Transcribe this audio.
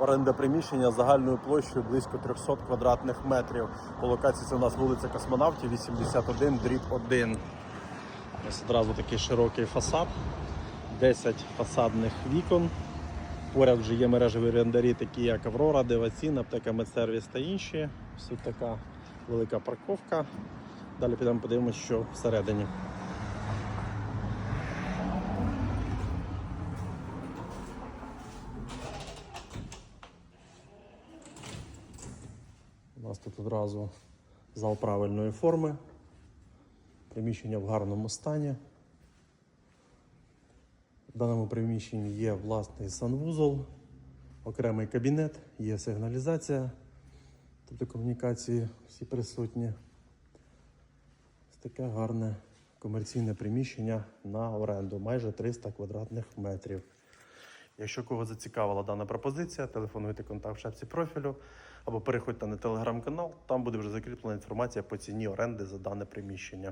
оренда приміщення загальною площею близько 300 квадратних метрів. По локації це у нас вулиця Космонавтів, 81, дріб 1. Ось одразу такий широкий фасад, 10 фасадних вікон. Поряд вже є мережеві орендарі, такі як Аврора, Девацін, Аптека Медсервіс та інші. Ось така велика парковка. Далі підемо подивимося, що всередині. У нас тут одразу зал правильної форми. Приміщення в гарному стані. В даному приміщенні є власний санвузол, окремий кабінет, є сигналізація, тобто комунікації всі присутні. Ось таке гарне комерційне приміщення на оренду, майже 300 квадратних метрів. Якщо кого зацікавила дана пропозиція, телефонуйте контакт в шапці профілю або переходьте на телеграм-канал, там буде вже закріплена інформація по ціні оренди за дане приміщення.